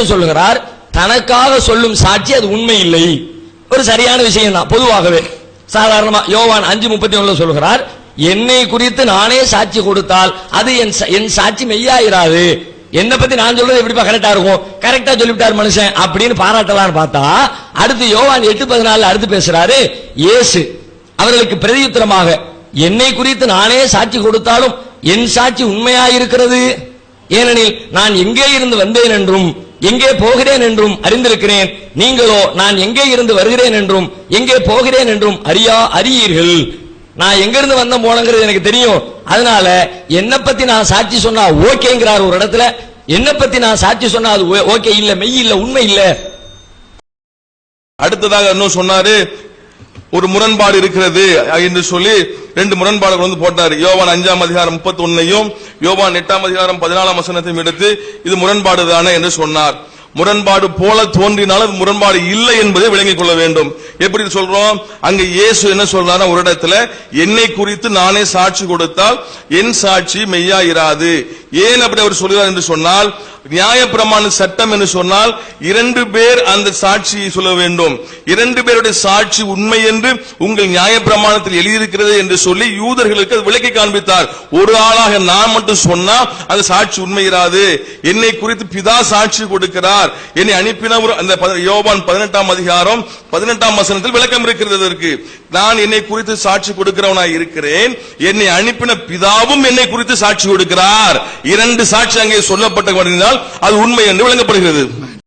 அர்த்தம் சொல்லுகிறார் தனக்காக சொல்லும் சாட்சி அது உண்மை இல்லை ஒரு சரியான விஷயம் தான் பொதுவாகவே. சாதாரணமா யோவான் அஞ்சு முப்பத்தி ஒண்ணுல சொல்கிறார் என்னை குறித்து நானே சாட்சி கொடுத்தால் அது என் என் சாட்சி மெய்யாயிராது. என்னை பத்தி நான் சொல்றது எப்படிப்பா கரெக்டா இருக்கும்? கரெக்டா சொல்லிவிட்டார் மனுஷன் அப்படின்னு பாராட்டலாம்னு பார்த்தா அடுத்து யோவான் எட்டு பதினாலுல அடுத்து பேசுறாரு இயேசு அவர்களுக்கு பிரதியுத்தரமாக என்னை குறித்து நானே சாட்சி கொடுத்தாலும் என் சாட்சி உண்மையாயிருக்கிறது. ஏனெனில் நான் எங்கே இருந்து வந்தேன் என்றும் எங்கே போகிறேன் என்றும் அறிந்திருக்கிறேன். நீங்களோ நான் எங்கே இருந்து வருகிறேன் என்றும் எங்கே போகிறேன் என்றும் அறியா அறியீர்கள். நான் எங்கிருந்து வந்த போனங்கிறது எனக்கு தெரியும். அதனால என்ன பத்தி நான் சாட்சி சொன்னா ஓகேங்கிறார் ஒரு இடத்துல. என்ன பத்தி நான் சாட்சி சொன்னா அது ஓகே இல்ல மெய் இல்ல உண்மை இல்ல. அடுத்ததாக இன்னும் சொன்னாரு ஒரு முரண்பாடு இருக்கிறது என்று சொல்லி ரெண்டு முரண்பாடுகள் வந்து போட்டார். யோவான் அஞ்சாம் அதிகாரம் முப்பத்தி ஒன்னையும் யோவான் எட்டாம் அதிகாரம் பதினாலாம் வசனத்தையும் எடுத்து இது முரண்பாடு தானே என்று சொன்னார். முரண்பாடு போல தோன்றினால் அது முரண்பாடு இல்லை என்பதை விளங்கிக் கொள்ள வேண்டும். எப்படி சொல்றோம்? அங்க இயேசு என்ன சொல்றாரு ஒரு இடத்துல என்னை குறித்து நானே சாட்சி கொடுத்தால் என் சாட்சி மெய்யா இராது ஏன் அப்படி அவர் சொல்கிறார் என்று சொன்னால் நியாயப்பிரமாண சட்டம் என்று சொன்னால் இரண்டு பேர் அந்த சாட்சியை சொல்ல வேண்டும். இரண்டு பேருடைய சாட்சி உண்மை என்று உங்கள் நியாயப்பிரமாணத்தில் எழுதியிருக்கிறது என்று சொல்லி யூதர்களுக்கு அது விளக்கி காண்பித்தார். ஒரு ஆளாக நான் மட்டும் சொன்னா அந்த சாட்சி உண்மை இராது என்னை குறித்து பிதா சாட்சி கொடுக்கிறார். என்னை அனுப்பினவர் அந்த பத- யோவான் பதினெட்டாம் அதிகாரம் பதினெட்டாம் வசனத்தில் விளக்கம் இருக்கிறது அதற்கு நான் என்னை குறித்து சாட்சி கொடுக்கிறவனாய் இருக்கிறேன். என்னை அனுப்பின பிதாவும் என்னை குறித்து சாட்சி கொடுக்கிறார். இரண்டு சாட்சி அங்கே சொல்லப்பட்ட அது உண்மை என்று விளங்கப்படுகிறது.